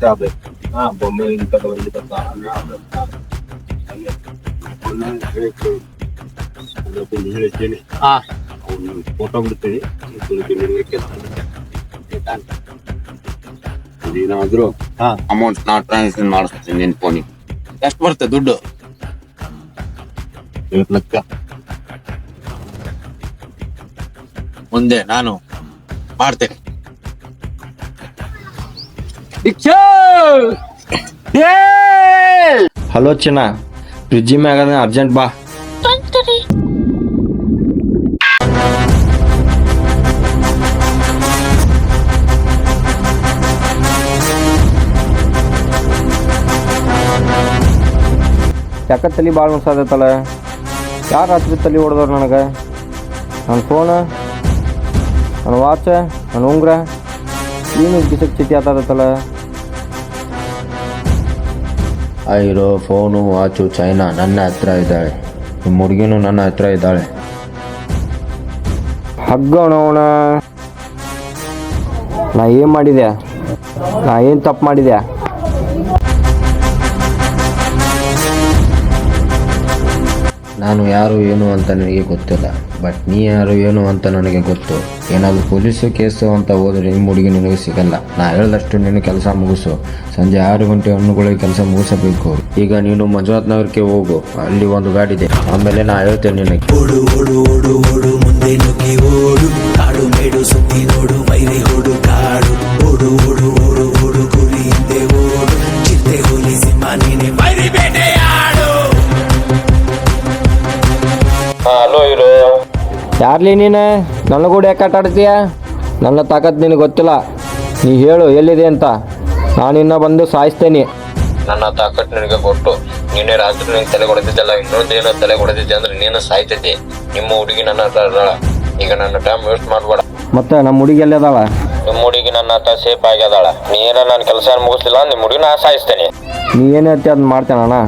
ಇಷ್ಟ ಆಗ್ಬೇಕು ಹಾ ಬೊಮ್ಮೆ ಬರ್ತಾ ಹೇಳ್ತೀನಿ ಹಾ ಅವ್ನು ಫೋಟೋ ಬಿಡ್ತೀನಿ ಏನಾದ್ರು ಅಮೌಂಟ್ ನಾ ಟ್ರಾನ್ಸಾಕ್ಷನ್ ಮಾಡಿಸ್ತೀನಿ ನಿನ್ ಫೋನಿಗೆ ಎಷ್ಟು ಬರುತ್ತೆ ದುಡ್ಡು ಲಕ್ಷ ಮುಂದೆ ನಾನು ಮಾಡ್ತೇನೆ ಹಲೋ ಚಿನ್ನ ಫ್ರಿಜ್ಜಿ ಮ್ಯಾಗ ಅರ್ಜೆಂಟ್ ಬಾ ಯಾಕ ತಲೆ ಭಾಳ ಮಸಾದತ್ತಲ್ಲ ಯಾರು ರಾತ್ರಿ ತಲೆ ಹೊಡೆದವ್ರು ನನಗೆ ನನ್ನ ಫೋನ್ ನನ್ನ ವಾಚ್ ನನ್ನ ಉಂಗ್ರ ಏನು ಕಿಸಕ್ ಚಿತಿ ಆತದತ್ತಲ್ಲ ಐರೋ ಫೋನು ವಾಚು ಚೈನಾ ನನ್ನ ಹತ್ರ ಇದ್ದಾಳೆ. ನಿಮ್ಮ ಹುಡುಗಿನೂ ನನ್ನ ಹತ್ರ ಇದ್ದಾಳೆ. ಹಗ್ಗೋಣ ನಾ ಏನು ಮಾಡಿದೆ ನಾ ಏನು ತಪ್ಪು ಮಾಡಿದೆ ನಾನು ಯಾರು ಏನು ಅಂತ ನನಗೆ ಗೊತ್ತಿಲ್ಲ ಬಟ್ ನೀ ಯಾರು ಏನು ಅಂತ ನನಗೆ ಗೊತ್ತು. ಏನಾದರೂ ಪೊಲೀಸು ಕೇಸು ಅಂತ ಹೋದ್ರೆ ನಿಮ್ಮ ಹುಡುಗಿ ನಿನಗೆ ಸಿಗಲ್ಲ. ನಾ ಹೇಳ್ದಷ್ಟು ನೀನು ಕೆಲಸ ಮುಗಿಸು. ಸಂಜೆ ಆರು ಗಂಟೆ ಹಣ್ಣುಗಳಿಗೆ ಕೆಲಸ ಮುಗಿಸಬೇಕು. ಈಗ ನೀನು ಮಂಜುನಾಥ್ ನಗರಕ್ಕೆ ಹೋಗು. ಅಲ್ಲಿ ಒಂದು ಗಾಡಿ ಇದೆ. ಆಮೇಲೆ ನಾ ಹೇಳ್ತೇನೆ ನಿನಗೆ. ಓಡು ಓಡು ಓಡು ಓಡು, ಮುಂದೆ ನುಗ್ಗಿ ಓಡು. ಕಾಡು, ಮೇಡು, ಸುತ್ತಿ ನೋಡು, ಮೈರಿ ಓಡು ಕಾಡು. ಓಡು ಓಡು ಓಡು ಗುರಿ ಹಿಂದೆ ಓಡು. ಚಿತ್ತೆ ಹೋಲಿ ಸಿಂಹ ನೀನೆ. ಮೈರಿ ಯಾರ್ಲಿ ನೀನು? ನನ್ನ ಕೂಡ ಯಾಕೆ ಆಟ ಆಡ್ತೀಯ? ನನ್ನ ತಾಕತ್ ನಿನಗೆ ಗೊತ್ತಿಲ್ಲ. ನೀ ಹೇಳು ಎಲ್ಲಿದೆ ಅಂತ. ನಾನು ನಾನಿನ್ನ ಬಂದು ಸಾಯಿಸ್ತೇನೆ. ನನ್ನ ತಾಕತ್ ನಿನಗೆ ಕೊಟ್ಟು ನೀನೇ ರಾತ್ರಿ ನಿನಗೆ ತಲೆ ಕೊಡ್ತಿದ್ದಲ್ಲ ಇನ್ನೊಂದೇನೋ ತಲೆ ಕೊಡ್ತಿದ್ದೆ ಅಂದ್ರೆ ನೀನು ಸಾಯ್ತೈತಿ. ನಿಮ್ಮ ಹುಡುಗಿ ನನ್ನ ಹತ್ರ ಈಗ ನನ್ನ ಟೈಮ್ ವೇಸ್ಟ್ ಮಾಡ್ಬೇಡ. ಮತ್ತೆ ನಮ್ಮ ಹುಡುಗಿ ಎಲ್ಲಿದಾಳ ನಿಮ್ಮ ಹುಡುಗಿ ನನ್ನ ಹತ್ರ ಸೇಫ್ ಆಗ್ಯದಾಳ ನೀ ಏನೋ ನನ್ನ ಕೆಲಸ ಮುಗಿಸ್ಲಿಲ್ಲ ನಿಮ್ಮ ಹುಡುಗಿ ನಾ ಸಾಯಿಸ್ತೇನೆ. ನೀ ಏನೇ ಅದನ್ನ ಮಾಡ್ತೇನೆ ಅಣ್ಣ?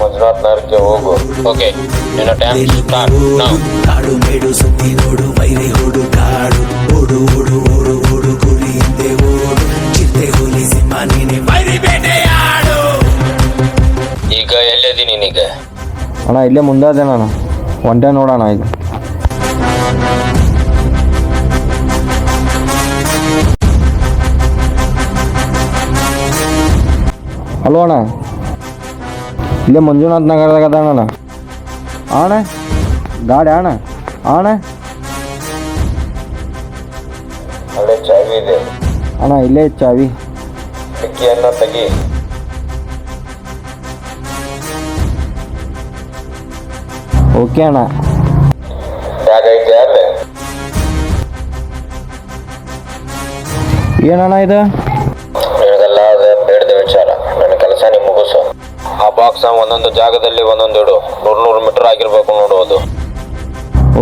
ಮಂಜುನಾಥ್ ನಗರಕ್ಕೆ ಹೋಗು. ಓಕೆ ನಿನ್ನ ಟೈಮ್ ಸ್ಟಾರ್ಟ್ ನಾವು ಕಾಡು ಮೇಡು ಸುತ್ತಿ ನೋಡು ವೈರಿ ಓಡು ಕಾಡು. ಓಡು ಓಡು ಓಡು ಓಡು ಗುರಿ ಹಿಂದೆ ಓಡು. ಚಿತ್ತೆ ಹುಲಿ ಸಿಂಹ ನೀನೆ ವೈರಿ ಬೇಟೆಯಾಡು ಈಗ ಎಲ್ಲಿದ್ದೀನಿ ನೀನೀಗ? ಅಣ್ಣ ಇಲ್ಲೇ ಮುಂದಾದೆ ಅದೇ ನಾನು ಒಂದೇ ನೋಡೋಣ ಈಗ. ಹಲೋ ಅಣ್ಣ. ಇಲ್ಲೇ ಮಂಜುನಾಥ್ ನಗರದಾಗ ಅದ ಅಣ್ಣ ಅಣ್ಣ ಗಾಡಿ ಅಣ್ಣ ಅಣ್ಣ ಅಲ್ಲೇ ಚಾವಿ ಇದೆ. ಅಣ್ಣ ಇಲ್ಲೇ ಚಾವಿ. ಡಿಕ್ಕಿಯನ್ನ ತೆಗಿ. ಓಕೆ ಅಣ್ಣ. ಯಾಕೈತೆ ಅಲ್ಲೇ. ಏನಣ್ಣ ಇದು? ಬಾಕ್ಸ್ ಒಂದೊಂದು ಜಾಗದಲ್ಲಿ ಒಂದೊಂದು ಇಡು. ನೂರು ನೂರು ಮೀಟರ್ ಆಗಿರ್ಬೇಕು ನೋಡು ಅದು.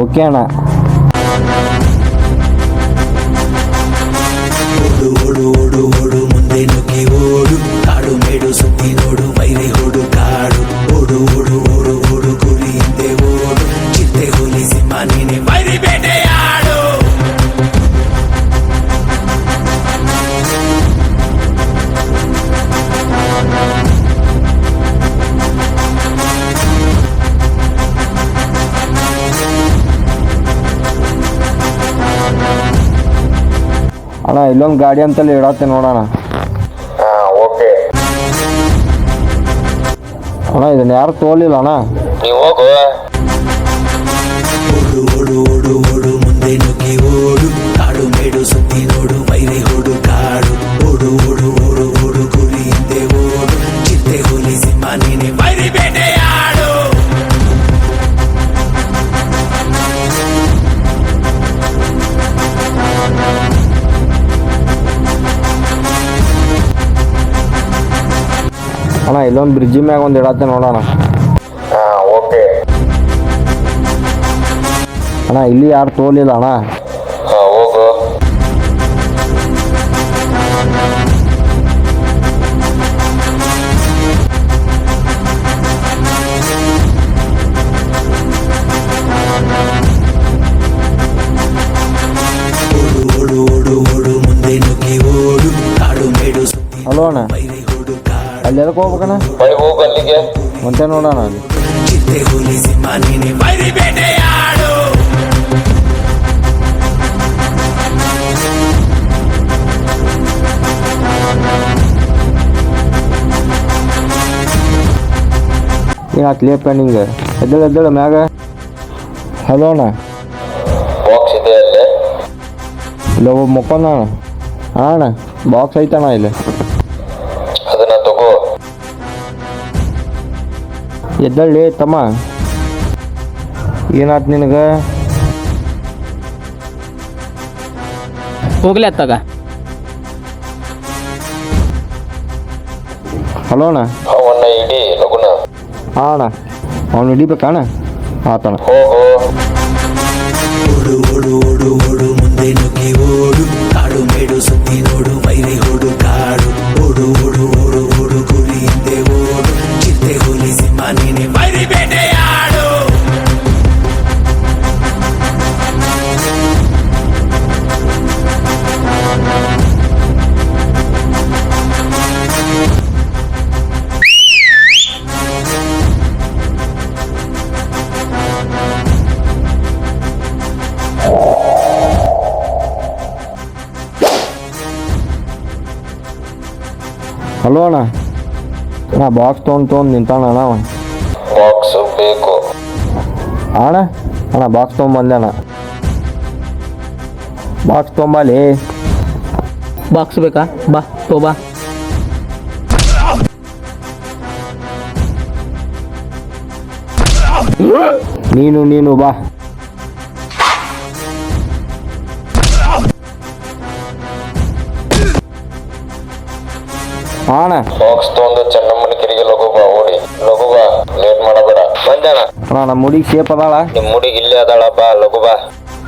ಓಕೆ ಅಣ್ಣ. ಓಡು ಓಡು ಓಡು. ಇಲ್ಲೊಂದು ಗಾಡಿ ಅಂತಲ್ಲಿ ಇಡತ್ತೆ ನೋಡೋಣ. ಓಕೆ. ಅಣ್ಣ ಇದನ್ನ ಯಾರು ತೋಲಿಲ್ಲ ಅಣ್ಣ ನೀವು ಹೋಗು. ಓಡು ಓಡು ಓಡು ಓಡು ಮುಂದೆ ನುಗ್ಗಿ ಓಡು. ಕಾಡು ಮೇಡು ಸುತ್ತಿ ನೋಡು ವೈರಿ ಓಡು ಕಾಡು. ಓಡು ಓಡು ಇಲ್ಲೊಂದು ಬ್ರಿಡ್ಜಿ ಮ್ಯಾಗ ಒಂದು ಇಡತ್ತೆ ನೋಡೋಣ. ಓಕೆ ಅಣ್ಣ ಇಲ್ಲಿ ಯಾರು ತೋಲಿಲ್ಲ ಅಣ್ಣ. ಹೋಗು. ಓಡು ಓಡು ಓಡು ಓಡು ಮುಂದೆ ನುಗ್ಗಿ ಓಡು ಕಾಡು ಮೇಡು ಸುತ್ತಿ ಹಲೋ ಅಣ್ಣ. ಅಲ್ಲಿ ಎದಕ್ಕೆ ಹೋಗ್ಬೇಕಣ್ಣ? ಹೋಗು ಅಲ್ಲಿಗೆ. ಮತ್ತೆ ನೋಡೋಣ ಅಲ್ಲಿ. ಏನಾಯ್ತು ಲೇಪ ನಿಂಗೆ? ಎದ್ದೇಳು ಎದ್ದೇಳು ಮ್ಯಾಗ. ಹಲೋ ಅಣ್ಣ. ಬಾಕ್ಸ್ ಇದೆ ಅಲ್ಲೇ. ಇಲ್ಲ ಒಬ್ಬ ಮುಕ್ಕೊಂದ ಅಣ್ಣ ಹಾಂ ಅಣ್ಣ ಬಾಕ್ಸ್ ಐತಣ್ಣ ಇಲ್ಲಿ. ಎದ್ದಳ್ಳಿ ತಮ್ಮ. ಏನಾಯ್ತು ನಿನಗೆ? ಹೋಗ್ಲಿ ಅತ್ತಾಗ. ಹಲೋ ಅಣ್ಣ. ಅವನ್ನ ಇಡಿ ಲಗುನ. ಹಾಂ ಅಣ್ಣ ಅವನು ಹಿಡಿಬೇಕಣ್ಣ ಆತಣ ಓಡು ಓಡು ಓಡು ಓಡು ಮುಂದೆ ನುಗ್ಗಿ ಓಡು. ಕಾಡು ಮೇಡು ಸುತ್ತಿ ನೋಡು ಮೈರಿ ಹುಡು ಕಾಡು. ಓಡು ಓಡು ಓಡು ಓಡು ಗುರಿ ಹಿಂದೆ ಓಡು. ಚಿಟ್ಟೆ ಹುಲಿ ಸಿಂಹ ನೀನೆ ವೈರಿ ಬೇಟೆಯಾಡು ಹಲೋ ಅಣ್ಣ ಅಣ್ಣ ಬಾಕ್ಸ್ ತೊಗೊಂಡು ತೊಗೊಂಡು ನಿಂತಾಣ ಅಣ್ಣ ಬಾಕ್ಸ್ ಬೇಕು. ಅಣ್ಣ ಅಣ್ಣ ಬಾಕ್ಸ್ ತೊಗೊಂಬಂದೆ ಅಣ್ಣ. ಬಾಕ್ಸ್ ತೊಗೊಂಬಲ್ಲಿ ಬಾಕ್ಸ್ ಬೇಕಾ? ಬಾ ತೋ ಬಾ. ನೀನು ನೀನು ಬಾ. ಹಾ ಅಣ್ಣ ಬಾಕ್ಸ್ ತಗೊಂಡು ಚೆನ್ನಮ್ಮನ ಕಿರಿಗೆ ಲಗು ಬಾ ಓಡಿ. ಲಗು ಬಾ ಲೇಟ್ ಮಾಡಬೇಡ. ಬಂದಣ ಅಣ್ಣ ನಮ್ಮ ಮುಡಿಗೆ ಸೇಫ್ ಅದಾಳ? ನಿಮ್ ಮುಡಿಗೆ ಇಲ್ಲೇ ಅದಾಳಪ್ಪ ಲಘು ಲಗು ಬಾ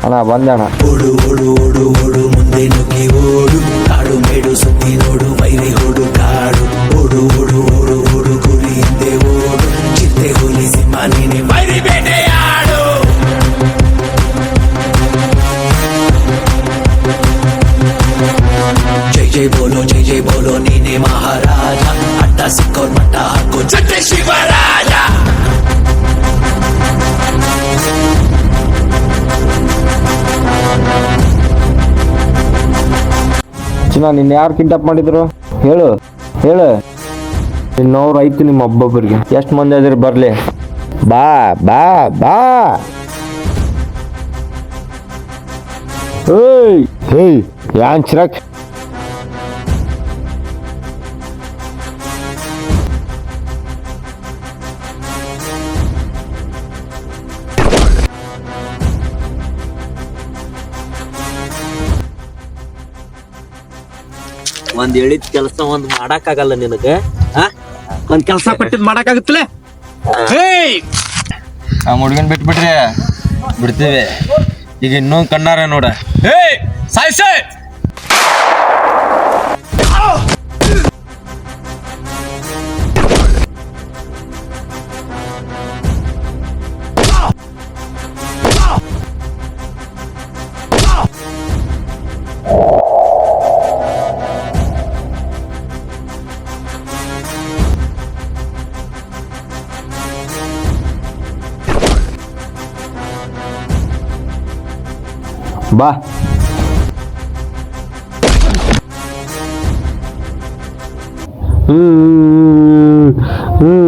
ಅಣ್ಣ ಬಂದೆ ಓಡು ಓಡು ಓಡು ಓಡು ಮುಂದೆ ನುಗ್ಗಿ ಓಡು. ಚಿನ್ನ ನಿನ್ನ ಯಾರು ಕಿಡ್ನಾಪ್ ಮಾಡಿದ್ರು? ಹೇಳು ಹೇಳು. ನಿನ್ನವ್ರು ಐತಿ ನಿಮ್ಮ ಒಬ್ಬೊಬ್ಬರಿಗೆ ಎಷ್ಟು ಮಂದಿ ಆದ್ರೆ ಬರಲಿ. ಬಾ ಬಾ ಬಾ. ಏಯ್ ಹೇಯ್ ಯಾನ್ ಒಂದ್ ಹೇಳಿದ ಕೆಲಸ ಒಂದ್ ಮಾಡಕ್ಕಾಗಲ್ಲ ನಿನಗ ಆ? ಒಂದ್ ಕೆಲಸ ಕೊಟ್ಟಿದ್ ಹೇ. ಆ ಹುಡುಗನ್ ಬಿಟ್ಬಿಟ್ರಿ ಬಿಡ್ತೀವಿ. ಈಗ ಇನ್ನೊಂದ್ ಕಣ್ಣಾರ ನೋಡ. ಏಯ್ ಸಾಯ್ಸೆ! ಬಾ. ಹ್ಮ್ ಹ್ಮ್